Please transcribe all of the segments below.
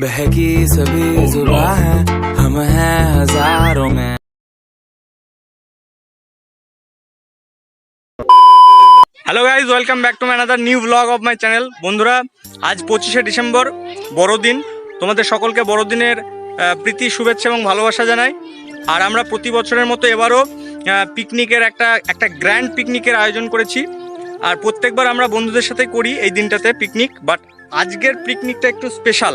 बहकी सभी जुबा है हम हैं हजारों में hello guys welcome back to my another new blog of my channel বন্ধুরা আজ পঁচিশে ডিসেম্বর বড়দিন তোমাদের সকলকে বড়দিনের আহ, প্রীতি শুভেচ্ছা এবং ভালোবাসা জানাই আর আমরা প্রতি বছরের মতো এবারও পিকনিকের একটা একটা গ্র্যান্ড পিকনিকের আয়োজন করেছি আর প্রত্যেকবার আমরা বন্ধুদের সাথে করি এই দিনটাতে পিকনিক বাট আজকের পিকনিকটা একটু স্পেশাল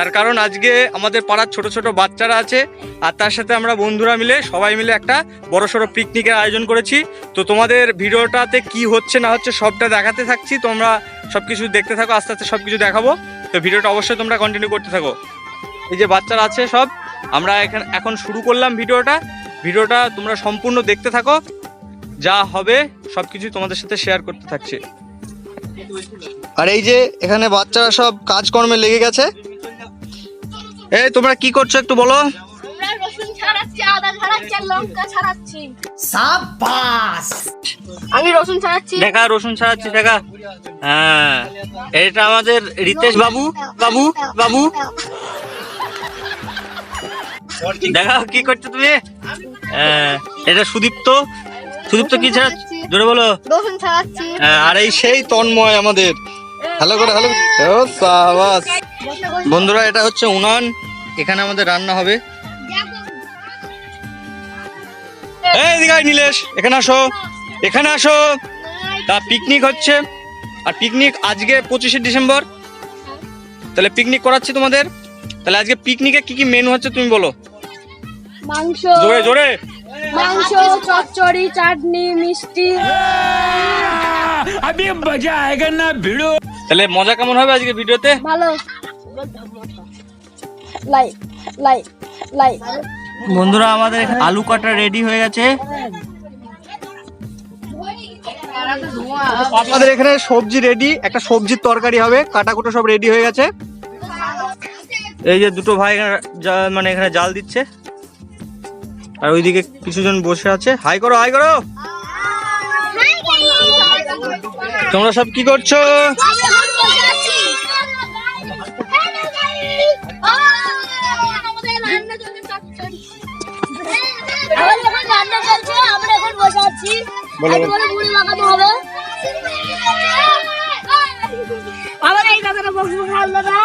তার কারণ আজকে আমাদের পাড়ার ছোট ছোট বাচ্চারা আছে, আর তার সাথে আমরা বন্ধুরা মিলে, সবাই মিলে একটা বড় সড়ো পিকনিকের আয়োজন করেছি। তো তোমাদের ভিডিওটাতে কি হচ্ছে না হচ্ছে সবটা দেখাতে থাকছি, তোমরা সব কিছু দেখতে থাকো, আস্তে আস্তে সব কিছু দেখাবো। তো ভিডিওটা অবশ্যই তোমরা কন্টিনিউ করতে থাকো। এই যে বাচ্চারা আছে সব, আমরা এখন এখন শুরু করলাম ভিডিওটা। ভিডিওটা তোমরা সম্পূর্ণ দেখতে থাকো। যা হবে সব কিছু তোমাদের সাথে শেয়ার করতে থাকছে। আর এই যে এখানে বাচ্চারা সব কাজকর্মে লেগে গেছে। এই তোমরা কি করছ একটু বলো? আমরা রসুন ছাড়াচ্ছি আদা ছাড়াচ্ছি আর আমি রসুন ছাড়াচ্ছি। দেখা রসুন ছাড়াচ্ছি দেখা। হ্যাঁ এটা আমাদের রিতেশ বাবু বাবু বাবু। দেখা কি করছ তুমি? হ্যাঁ, এটা সুদীপ্ত। সুদীপ্ত কি ছাড়াচ্ছি। জোরে বলো। রসুন ছাড়াচ্ছি। হ্যাঁ, আর এই সেই তন্ময় আমাদের। হ্যালো করে হ্যালো ও সাবাস। বন্ধুরা এটা হচ্ছে উনান। এখানে আমাদের রান্না হবে। এই নীলেশ এখানে আসো। এখানে আসো। তা পিকনিক হচ্ছে। আর পিকনিক আজকে পঁচিশে ডিসেম্বর। তাহলে পিকনিক করাচ্ছি তোমাদের। তাহলে আজকে পিকনিকে কি কি মেনু হচ্ছে তুমি বলো? মাংস। জোরে জোরে। মাংস চচ্চড়ি চাটনি মিষ্টি। তাহলে মজা কেমন হবে আজকে ভিডিওতে? ভালো। বন্ধুরা আমাদের আলু কাটা রেডি হয়ে গেছে। আমাদের এখানে সবজি রেডি একটা সবজির তরকারি হবে কাটা কুটো সব রেডি হয়ে গেছে। এই যে দুটো ভাই এখানে জা- মানে এখানে জাল দিচ্ছে। আর ওইদিকে কিছুজন বসে আছে। হাই করো হাই করো! তোমরা সব কি করছ? বলো, হবে। এই দাদাটা বক্স বক্স আনলো না?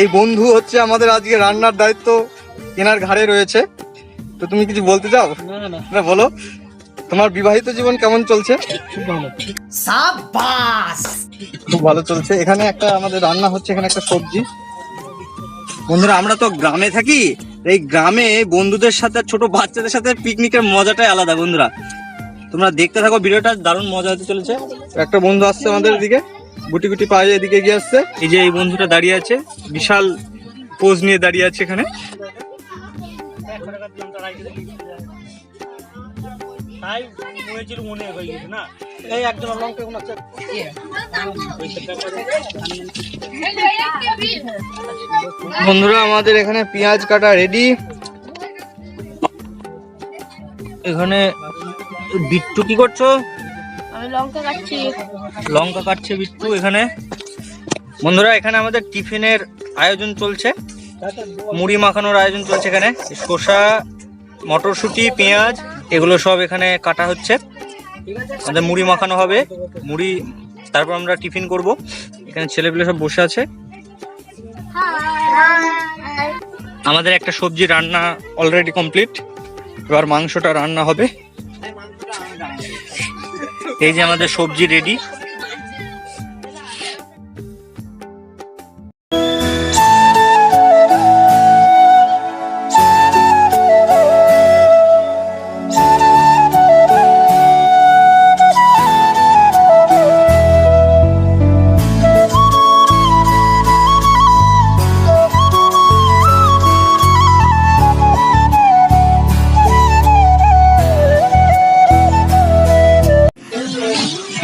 এই বন্ধু হচ্ছে আমাদের আজকে রান্নার দায়িত্ব কেনার ঘাড়ে রয়েছে। তো তুমি কিছু বলতে চাও? না বলো। তোমার বিবাহিত জীবন কেমন চলছে? খুব ভালো চলছে। এখানে একটা আমাদের রান্না হচ্ছে এখানে একটা সবজি। বন্ধুরা আমরা তো গ্রামে থাকি এই গ্রামে বন্ধুদের সাথে, ছোট বাচ্চাদের সাথে পিকনিকের মজাটাই আলাদা বন্ধুরা। তোমরা দেখতে থাকো, ভিডিওটা দারুণ মজা হতে চলেছে। একটা বন্ধু আসছে আমাদের এদিকে, গুটি গুটি পায়ে এদিকে গিয়ে আসছে। এই যে এই বন্ধুটা দাঁড়িয়ে আছে, বিশাল পোজ নিয়ে দাঁড়িয়ে আছে এখানে। বন্ধুরা আমাদের এখানে পেঁয়াজ কাটা রেডি এখানে বিট্টু কি করছ? আমি লঙ্কা কাটছি। লঙ্কা কাটছে বিট্টু এখানে। বন্ধুরা এখানে আমাদের টিফিনের আয়োজন চলছে। মুড়ি মাখানোর আয়োজন চলছে এখানে। শসা মটরশুঁটি পেঁয়াজ এগুলো সব এখানে কাটা হচ্ছে। আমাদের মুড়ি মাখানো হবে। মুড়ি, তারপর আমরা টিফিন করব। এখানে ছেলেপেলে সব বসে আছে। আমাদের একটা সবজি রান্না অলরেডি কমপ্লিট এবার মাংসটা রান্না হবে। এই যে আমাদের সবজি রেডি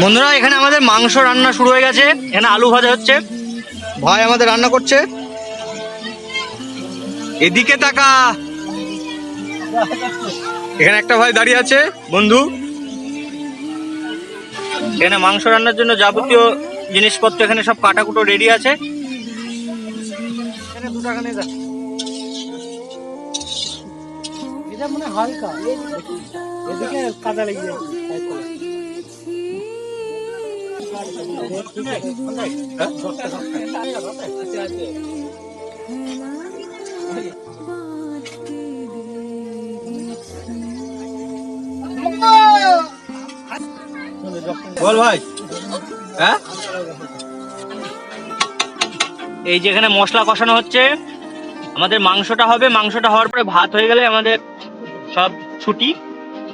বন্ধুরা, এখানে আমাদের মাংস রান্না শুরু হয়ে গেছে। এখানে আলু ভাজা হচ্ছে। ভাই আমাদের রান্না করছে। এদিকে তাকা। এখানে একটা ভাই দাঁড়িয়ে আছে, বন্ধু। এখানে মাংস রান্নার জন্য যাবতীয় জিনিসপত্র, এখানে সব কাটাকুটো রেডি আছে। এটা মনে হালকা। এদিকে কাদা লেগে যাচ্ছে বল ভাই। হ্যাঁ? এই যে এখানে মশলা কষানো হচ্ছে, আমাদের মাংসটা হবে, মাংসটা হওয়ার পরে ভাত হয়ে গেলে আমাদের সব ছুটি।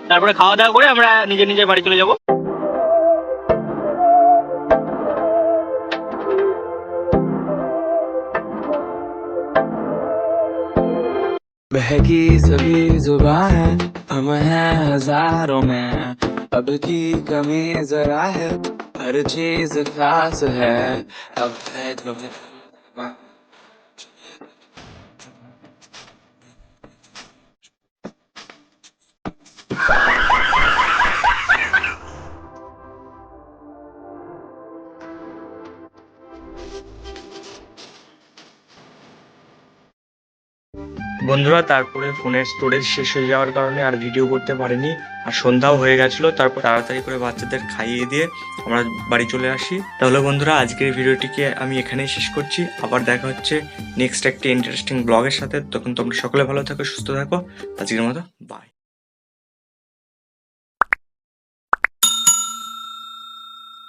তারপরে খাওয়া দাওয়া করে আমরা নিজের নিজের বাড়ি চলে যাব। बहकी सभी ज़ुबान हम हैं हज़ारों में। अब की कमी जरा है, हर चीज़ खास है, अब है तुम्हें বন্ধুরা, তারপরে ফোনের স্টোরেজ শেষ হয়ে যাওয়ার কারণে আর ভিডিও করতে পারিনি। আর সন্ধ্যাও হয়ে গেছিল, তারপর তাড়াতাড়ি করে বাচ্চাদের খাইয়ে দিয়ে আমরা বাড়ি চলে আসি। তাহলে বন্ধুরা, আজকের ভিডিওটিকে আমি এখানেই শেষ করছি। আবার দেখা হচ্ছে নেক্সট একটি ইন্টারেস্টিং ব্লগের সাথে। তখন তোমরা সকলে ভালো থাকো, সুস্থ থাকো। আজকের মতো বাই